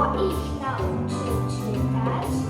ich nauczy czytać?